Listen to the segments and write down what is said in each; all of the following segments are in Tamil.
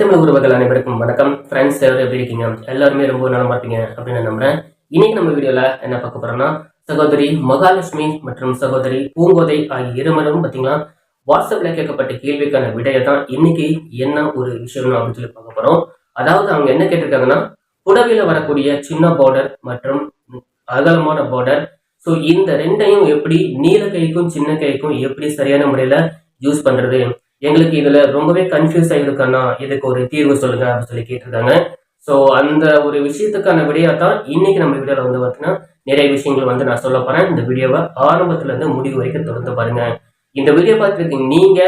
தமிழ் உறவுகள் அனைவருக்கும் வணக்கம். ஃப்ரெண்ட்ஸ் எல்லாரும் எப்படி இருக்கீங்க? எல்லாருமே ரொம்ப நலமா இருப்பீங்க அப்படின்னு நம்புறேன். இன்னைக்கு நம்ம வீடியோல என்ன பார்க்க போறோம்னா சகோதரி மகாலட்சுமி மற்றும் சகோதரி பூங்கோதை ஆகிய இருமரும் பார்த்தீங்கன்னா வாட்ஸ்அப்ல கேட்கப்பட்ட கேள்விக்கான விடையை தான் இன்னைக்கு என்ன ஒரு விஷயம் அப்படின்னு சொல்லி பார்க்க போறோம். அதாவது அவங்க என்ன கேட்டிருக்காங்கன்னா புடவையில வரக்கூடிய சின்ன பார்டர் மற்றும் அகலமான பார்டர் ஸோ இந்த ரெண்டையும் எப்படி நீல கைக்கும் சின்ன கைக்கும் எப்படி சரியான முறையில யூஸ் பண்றது? எங்களுக்கு இதுல ரொம்பவே கன்ஃபியூஸ் ஆயிருக்கேன்னா இதுக்கு ஒரு தீர்வு சொல்லுங்க அப்படின்னு சொல்லி கேட்டிருக்காங்க ஸோ அந்த ஒரு விஷயத்துக்கான விடையா தான் இன்னைக்கு நம்ம வீடியோவில் வந்து பார்த்தீங்கன்னா நிறைய விஷயங்கள் வந்து நான் சொல்ல போறேன். இந்த வீடியோவை ஆரம்பத்துல இருந்து முடிவு வரைக்கும் தொடர்ந்து பாருங்க. இந்த வீடியோ பார்த்துருக்கீங்க நீங்க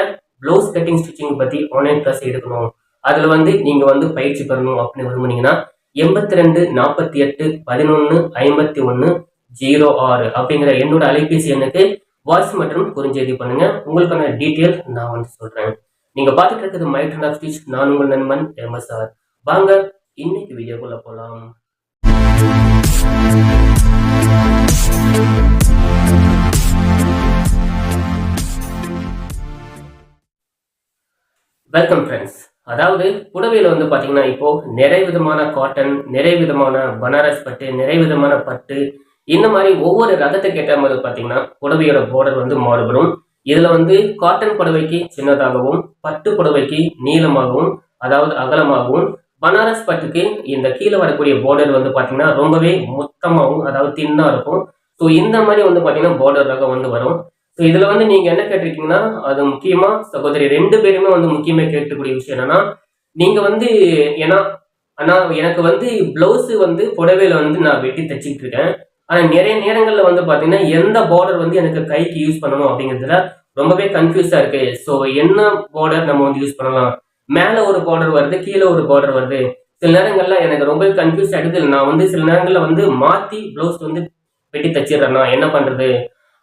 ப்ளவுஸ் கட்டிங் ஸ்டிச்சிங் பத்தி ஆன்லைன் கிளாஸ் எடுக்கணும். அதுல வந்து நீங்க வந்து பயிற்சி பெறணும் அப்படின்னு விரும்புனீங்கன்னா எண்பத்தி ரெண்டு நாற்பத்தி எட்டு பதினொன்று ஐம்பத்தி ஒன்று ஜீரோ ஆறு அப்படிங்கிற என்னோட அலைபேசி எண்ணுக்கு வாய்ஸ் மற்றும் குறுஞ்செய்தி பண்ணுங்க. உங்களுக்கான டீட்டெயில் நான் வந்து சொல்றேன். நீங்க பார்த்துட்டு இருக்கிறது மை ட்ரெண்ட் ஆஃப் ஸ்டிச் நான் உங்கள் நண்பன் எம்எஸ்ஆர் வாங்க இன்னைக்கு வீடியோக்குள்ள போலாம். வெல்கம் ஃப்ரெண்ட்ஸ் அதாவது புடவையில் வந்து பார்த்தீங்கன்னா இப்போ நிறைய விதமான காட்டன் நிறைய விதமான பனாரஸ் பட்டு நிறைய விதமான பட்டு இந்த மாதிரி ஒவ்வொரு ரகத்துக்கு ஏற்ற மாதிரி பார்த்தீங்கன்னா புடவையோட பார்டர் வந்து மாறுபடும். இதுல வந்து காட்டன் புடவைக்கு சின்னதாகவும் பட்டு புடவைக்கு நீளமாகவும் அதாவது அகலமாகவும் பனாரஸ் பட்டுக்கு இந்த கீழே வரக்கூடிய பார்டர் வந்து பாத்தீங்கன்னா ரொம்பவே மொத்தமாகவும் அதாவது தின்னா இருக்கும். ஸோ இந்த மாதிரி வந்து பாத்தீங்கன்னா பார்டர் ரகம் வந்து வரும். ஸோ இதுல வந்து நீங்க என்ன கேட்டிருக்கீங்கன்னா அது முக்கியமா சகோதரி ரெண்டு பேருமே வந்து முக்கியமா கேட்கக்கூடிய விஷயம் என்னன்னா நீங்க வந்து ஏன்னா ஆனா எனக்கு வந்து பிளவுஸ் வந்து புடவையில வந்து நான் வெட்டி தச்சுக்கிட்டு இருக்கேன். ஆனால் நிறைய நேரங்களில் வந்து பார்த்தீங்கன்னா எந்த பார்டர் வந்து எனக்கு கைக்கு யூஸ் பண்ணணும் அப்படிங்கிறதுல ரொம்பவே கன்ஃபியூஸாக இருக்கு. ஸோ என்ன பார்டர் நம்ம வந்து யூஸ் பண்ணலாம்? மேலே ஒரு பார்டர் வருது கீழே ஒரு பார்டர் வருது. சில நேரங்களில் எனக்கு ரொம்பவே கன்ஃபியூஸ் ஆகிடுது நான் வந்து சில நேரங்களில் வந்து மாற்றி ப்ளவுஸ் வந்து வெட்டி தச்சிடுறேன்னா என்ன பண்ணுறது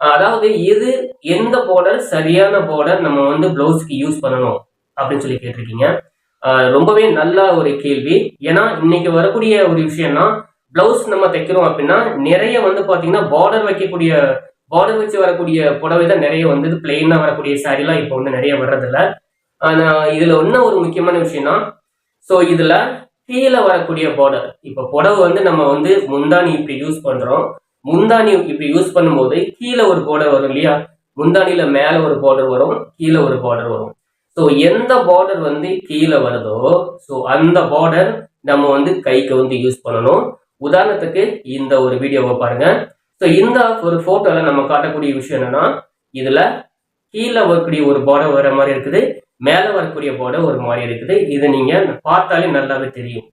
அதாவது எது எந்த பார்டர் சரியான பார்டர் நம்ம வந்து ப்ளவுஸ்க்கு யூஸ் பண்ணணும் அப்படின்னு சொல்லி கேட்டிருக்கீங்க. ரொம்பவே நல்ல ஒரு கேள்வி. ஏன்னா இன்னைக்கு வரக்கூடிய ஒரு விஷயம்னா பிளவுஸ் நம்ம தைக்கிறோம் அப்படின்னா நிறைய வந்து பாத்தீங்கன்னா பார்டர் வைக்கக்கூடிய பார்டர் வச்சு வரக்கூடிய புடவை தான் நிறைய வந்து பிளெயினா வரக்கூடிய சாரிலாம் இப்போ வந்து நிறைய வர்றதில்ல. ஆனா இதுல இன்னும் ஒரு முக்கியமான விஷயம்னா ஸோ இதுல கீழே வரக்கூடிய பார்டர் இப்போ புடவை வந்து நம்ம வந்து முந்தானி இப்படி யூஸ் பண்றோம். முந்தானி இப்படி யூஸ் பண்ணும்போது கீழே ஒரு பார்டர் வரும் இல்லையா? முந்தானியில மேல ஒரு பார்டர் வரும் கீழே ஒரு பார்டர் வரும். ஸோ எந்த பார்டர் வந்து கீழே வருதோ ஸோ அந்த பார்டர் நம்ம வந்து கைக்கு வந்து யூஸ் பண்ணணும். உதாரணத்துக்கு இந்த ஒரு வீடியோவை பாருங்க. ஸோ இந்த ஒரு போட்டோல நம்ம காட்டக்கூடிய விஷயம் என்னன்னா இதுல கீழே வரக்கூடிய ஒரு பார்டர் வர மாதிரி இருக்குது மேல வரக்கூடிய பார்டர் ஒரு மாதிரி இருக்குது. இது நீங்க பார்த்தாலே நல்லாவே தெரியும்.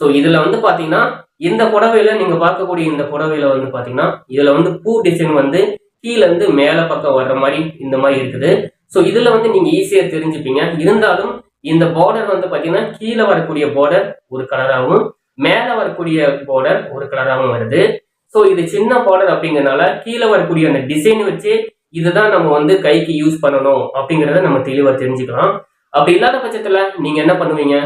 ஸோ இதுல வந்து பாத்தீங்கன்னா இந்த புடவையில நீங்க பார்க்கக்கூடிய இந்த புடவையில வந்து பாத்தீங்கன்னா இதுல வந்து பூ டிசைன் வந்து கீழே இருந்து மேல பக்கம் வர்ற மாதிரி இந்த மாதிரி இருக்குது. ஸோ இதுல வந்து நீங்க ஈஸியா தெரிஞ்சுப்பீங்க. இருந்தாலும் இந்த பார்டர் வந்து பாத்தீங்கன்னா கீழே வரக்கூடிய பார்டர் ஒரு கலராகவும் மேல வரக்கூடிய பார்டர் ஒரு கலராகவும் வருது. ஸோ இது சின்ன பார்டர் அப்படிங்கிறனால கீழே வரக்கூடிய அந்த டிசைன் வச்சு இதுதான் நம்ம வந்து கைக்கு யூஸ் பண்ணணும் அப்படிங்கிறத நம்ம தெளிவா தெரிஞ்சுக்கலாம். அப்படி இல்லாத பட்சத்துல நீங்க என்ன பண்ணுவீங்க?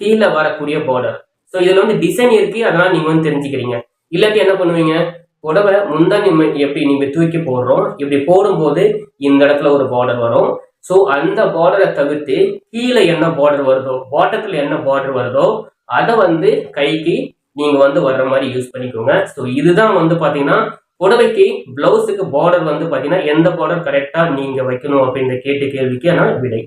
கீழே வரக்கூடிய பார்டர் ஸோ இதுல வந்து டிசைன் இருக்கு அதனால நீங்க வந்து தெரிஞ்சுக்கிறீங்க. இல்லாட்டி என்ன பண்ணுவீங்க? புடவை முந்தானி ம- எப்படி நீங்க தூக்கி போடுறோம் இப்படி போடும்போது இந்த இடத்துல ஒரு பார்டர் வரும். ஸோ அந்த பார்டரை தவிர்த்து கீழே என்ன பார்டர் வருதோ பாட்டத்துல என்ன பார்டர் வருதோ அதை வந்து கைக்கு நீங்க வந்து வர்ற மாதிரி யூஸ் பண்ணிக்கோங்க. ஸோ இதுதான் வந்து பாத்தீங்கன்னா புடவைக்கு பிளவுஸுக்கு பார்டர் வந்து பாத்தீங்கன்னா எந்த பார்டர் கரெக்டா நீங்க வைக்கணும் அப்படின்ற கேட்டு கேள்விக்கு ஆனால் விடை.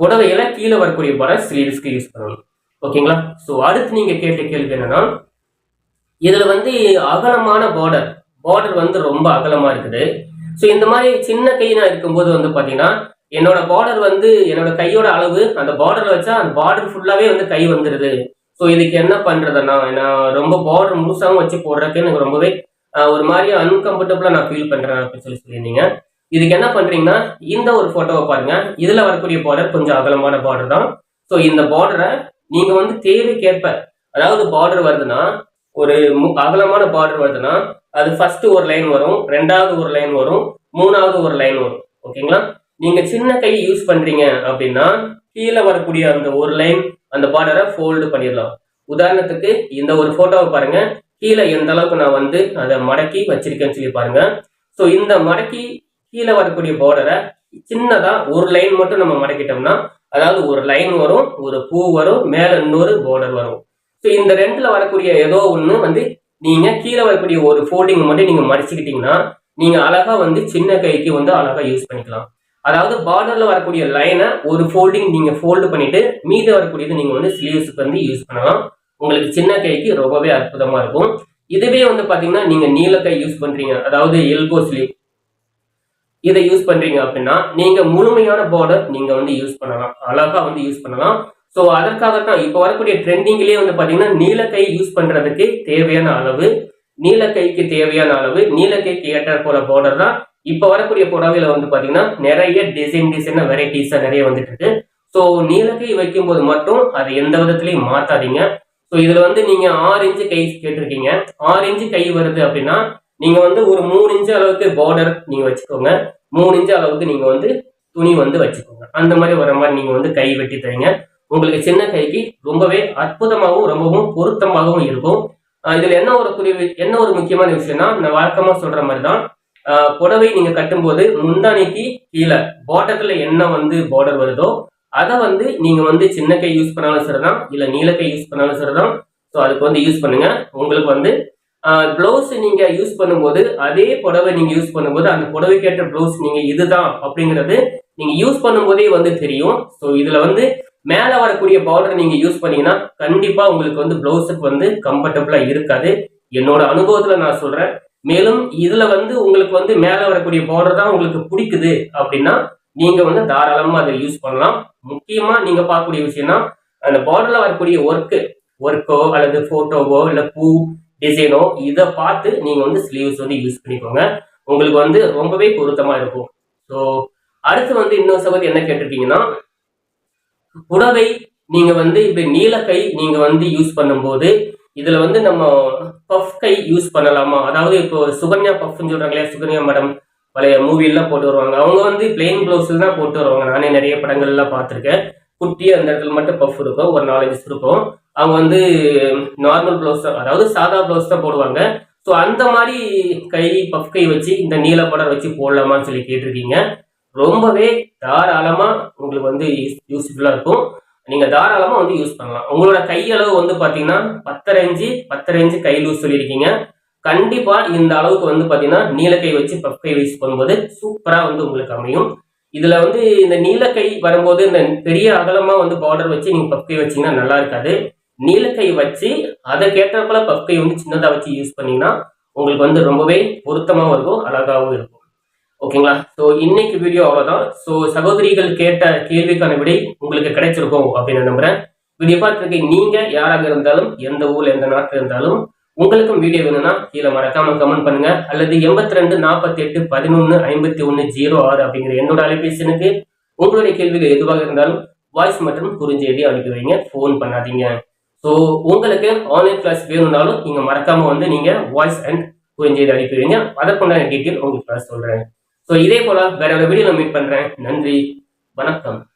புடவையில கீழே வரக்கூடிய பார்டர் ஸ்லீவ்ஸ்க்கு யூஸ் பண்ணணும். ஓகேங்களா ஸோ அடுத்து நீங்க கேட்ட கேள்வி என்னன்னா இதுல வந்து அகலமான பார்டர் பார்டர் வந்து ரொம்ப அகலமா இருக்குது. ஸோ இந்த மாதிரி சின்ன கைனா இருக்கும்போது வந்து பாத்தீங்கன்னா என்னோட பார்டர் வந்து என்னோட கையோட அளவு அந்த பார்டர் வச்சா அந்த பார்டர் ஃபுல்லாவே வந்து கை வந்துருது. ஸோ இதுக்கு என்ன பண்றதுன்னா நான் ரொம்ப பார்டர் முழுசாகவும் வச்சு போடுறதுக்கு எனக்கு ரொம்பவே ஒரு மாதிரி அன்கம்ஃபர்டபுளா நான் ஃபீல் பண்றேன் அப்படின்னு சொல்லி சொல்லியிருந்தீங்க. இதுக்கு என்ன பண்றீங்கன்னா இந்த ஒரு போட்டோவை பாருங்க. இதுல வரக்கூடிய பார்டர் கொஞ்சம் அகலமான பார்டர் தான். ஸோ இந்த பார்டரை நீங்க வந்து தேவைக்கேற்ப அதாவது பார்டர் வருதுன்னா ஒரு மு- அகலமான பார்டர் வருதுன்னா அது ஃபர்ஸ்ட் ஒரு லைன் வரும் ரெண்டாவது ஒரு லைன் வரும் மூணாவது ஒரு லைன் வரும். ஓகேங்களா நீங்க சின்ன கை யூஸ் பண்றீங்க அப்படின்னா கீழே வரக்கூடிய அந்த ஒரு லைன் அந்த பார்டரை ஃபோல்டு பண்ணிடலாம். உதாரணத்துக்கு இந்த ஒரு போட்டோவை பாருங்க. கீழே எந்த அளவுக்கு நான் வந்து அதை மடக்கி வச்சிருக்கேன்னு சொல்லி பாருங்க. ஸோ இந்த மடக்கி கீழே வரக்கூடிய பார்டரை சின்னதா ஒரு லைன் மட்டும் நம்ம மடக்கிட்டோம்னா அதாவது ஒரு லைன் வரும் ஒரு பூ வரும் மேல இன்னொரு பார்டர் வரும். ஸோ இந்த ரெண்டுல வரக்கூடிய ஏதோ ஒன்று வந்து நீங்க கீழே வரக்கூடிய ஒரு ஃபோல்டிங் மட்டும் நீங்க மடிச்சுக்கிட்டீங்கன்னா நீங்க அழகா வந்து சின்ன கைக்கு வந்து அழகா யூஸ் பண்ணிக்கலாம். அதாவது பார்டர்ல வரக்கூடிய லைனை ஒரு ஃபோல்டிங் நீங்க ஃபோல்டு பண்ணிட்டு மீதி வரக்கூடியது நீங்க வந்து ஸ்லீவ்ஸுக்கு வந்து யூஸ் பண்ணலாம். உங்களுக்கு சின்ன கைக்கு ரொம்பவே அற்புதமா இருக்கும். இதுவே வந்து பாத்தீங்கன்னா நீங்க நீல கை யூஸ் பண்றீங்க. அதாவது எல்போ ஸ்லீவ் இதை யூஸ் பண்றீங்க அப்படின்னா நீங்க முழுமையான பார்டர் நீங்க வந்து யூஸ் பண்ணலாம். அழகா வந்து யூஸ் பண்ணலாம். ஸோ அதற்காகத்தான் இப்போ வரக்கூடிய ட்ரெண்டிங்லேயே வந்து பாத்தீங்கன்னா நீல கை யூஸ் பண்றதுக்கு தேவையான அளவு நீல கைக்கு தேவையான அளவு நீல கைக்கு ஏற்ற போல பார்டர் தான் இப்போ வரக்கூடிய புடவையில வந்து பாத்தீங்கன்னா நிறைய டிசைன் டிசைனா வெரைட்டிஸா நிறைய வந்துட்டு இருக்கு. ஸோ நீலக்கை வைக்கும்போது மட்டும் அதை எந்த விதத்திலையும் மாத்தாதீங்க. ஸோ இதுல வந்து நீங்க ஆறு இன்ச்சு கை கேட்டிருக்கீங்க. ஆறு இன்ச்சு கை வருது அப்படின்னா நீங்க வந்து ஒரு மூணு இன்ச்சு அளவுக்கு பார்டர் நீங்க வச்சுக்கோங்க. மூணு இன்ச்சு அளவுக்கு நீங்க வந்து துணி வந்து வச்சுக்கோங்க. அந்த மாதிரி வர மாதிரி நீங்க வந்து கை வெட்டி தரீங்க. உங்களுக்கு சின்ன கைக்கு ரொம்பவே அற்புதமாகவும் ரொம்பவும் பொருத்தமாகவும் இருக்கும். இதுல என்ன ஒரு குறிவு என்ன ஒரு முக்கியமான விஷயம்னா நான் வழக்கமா சொல்ற மாதிரி தான் புடவை நீங்க கட்டும்போது முந்தானிக்கு கீழே பாட்டத்துல என்ன வந்து பார்டர் வருதோ அதை வந்து நீங்க வந்து சின்ன கை யூஸ் பண்ணாலும் சரிதான் இல்ல நீல கை யூஸ் பண்ணாலும் சரிதான். ஸோ அதுக்கு வந்து யூஸ் பண்ணுங்க. உங்களுக்கு வந்து ப்ளவுஸ் நீங்க யூஸ் பண்ணும்போது அதே புடவை நீங்க யூஸ் பண்ணும்போது அந்த புடவைக்கேற்ற ப்ளவுஸ் நீங்க இதுதான் அப்படிங்கிறது நீங்க யூஸ் பண்ணும்போதே வந்து தெரியும். ஸோ இதுல வந்து மேல வரக்கூடிய பார்டர் நீங்க யூஸ் பண்ணீங்கன்னா கண்டிப்பா உங்களுக்கு வந்து ப்ளவுஸுக்கு வந்து கம்ஃபர்டபுளா இருக்காது. என்னோட அனுபவத்துல நான் சொல்றேன். மேலும் இதுல வந்து உங்களுக்கு வந்து மேல வரக்கூடிய பவுடர் தான் உங்களுக்கு பிடிக்குது அப்படின்னா நீங்க வந்து தாராளமா அதை யூஸ் பண்ணலாம். முக்கியமா நீங்க பார்க்கக்கூடிய விஷயம்னா அந்த பார்டர்ல வரக்கூடிய ஒர்க்கு ஒர்க்கோ அல்லது போட்டோவோ இல்ல பூ டிசைனோ இதை பார்த்து நீங்க வந்து ஸ்லீவ்ஸ் வந்து யூஸ் பண்ணிக்கோங்க. உங்களுக்கு வந்து ரொம்பவே பொருத்தமா இருக்கும். ஸோ அடுத்து வந்து இன்னொரு சகோதரி என்ன கேட்டிருக்கீங்கன்னா புடவை நீங்க வந்து இப்ப நீலக்கை நீங்க வந்து யூஸ் பண்ணும்போது இதுல வந்து நம்ம பஃப் கை யூஸ் பண்ணலாமா? அதாவது இப்போ சுகன்யா பஃப்னு சொல்றாங்களே சுகன்யா மேடம் பழைய மூவிலாம் போட்டு வருவாங்க. அவங்க வந்து பிளெயின் பிளவுஸ் தான் போட்டு வருவாங்க. நானே நிறைய படங்கள்லாம் பார்த்துருக்கேன். குட்டி அந்த இடத்துல மட்டும் பஃப் இருக்கும். ஒரு நாலஞ்சு இருக்கும். அவங்க வந்து நார்மல் பிளவுஸ் தான் அதாவது சாதா பிளவுஸ் தான் போடுவாங்க. ஸோ அந்த மாதிரி கை பஃப் கை வச்சு இந்த நீல படம் வச்சு போடலாமான்னு சொல்லி கேட்டிருக்கீங்க. ரொம்பவே தாராளமா உங்களுக்கு வந்து யூஸ்ஃபுல்லா இருக்கும். நீங்கள் தாராளமாக வந்து யூஸ் பண்ணலாம். உங்களோட கையளவு வந்து பார்த்தீங்கன்னா பத்தரை இன்ச்சு பத்தரை இன்ச்சு கை லூஸ் சொல்லியிருக்கீங்க. கண்டிப்பாக இந்த அளவுக்கு வந்து பார்த்தீங்கன்னா நீலக்கை வச்சு பஃப்கை யூஸ் பண்ணும்போது சூப்பராக வந்து உங்களுக்கு அமையும். இதில் வந்து இந்த நீலக்கை வரும்போது இந்த பெரிய அகலமாக வந்து பார்டர் வச்சு நீங்கள் பஃப் வச்சிங்கன்னா வச்சீங்கன்னா நல்லா இருக்காது. நீலக்கை வச்சு அதை கேட்டப்பல பஃப்கை வந்து சின்னதாக வச்சு யூஸ் பண்ணிங்கன்னா உங்களுக்கு வந்து ரொம்பவே பொருத்தமாகவும் இருக்கும் அழகாகவும் இருக்கும். ஓகேங்களா? ஸோ இன்னைக்கு வீடியோ அவ்வளோதான் ஸோ சகோதரிகள் கேட்ட கேள்விக்கான விடை உங்களுக்கு கிடைச்சிருக்கும் அப்படின்னு நம்புறேன். வீடியோ பார்த்துருக்க நீங்க யாராக இருந்தாலும் எந்த ஊர்ல எந்த நாட்டில் இருந்தாலும் உங்களுக்கும் வீடியோ வேணும்னா கீழே மறக்காம கமெண்ட் பண்ணுங்க. அல்லது எண்பத்தி ரெண்டு நாற்பத்தி எட்டு பதினொன்று ஐம்பத்தி ஒன்று ஜீரோ ஆறு அப்படிங்கிற என்னோட அலைபேசினுக்கு உங்களுடைய கேள்விகள் எதுவாக இருந்தாலும் வாய்ஸ் மற்றும் குறுஞ்செய்தி அனுப்பி வைங்க. ஃபோன் பண்ணாதீங்க. ஸோ உங்களுக்கு ஆன்லைன் கிளாஸ் வேணும்னாலும் நீங்கள் மறக்காம வந்து நீங்கள் வாய்ஸ் அண்ட் குறுஞ்செய்தி அனுப்பி வைங்க. அதற்குண்டான டீட்டெயில் உங்களுக்கு கிளாஸ் சொல்கிறேன் ஸோ இதே போல வேற ஒரு வீடியோ மீட் பண்றேன். நன்றி. வணக்கம்.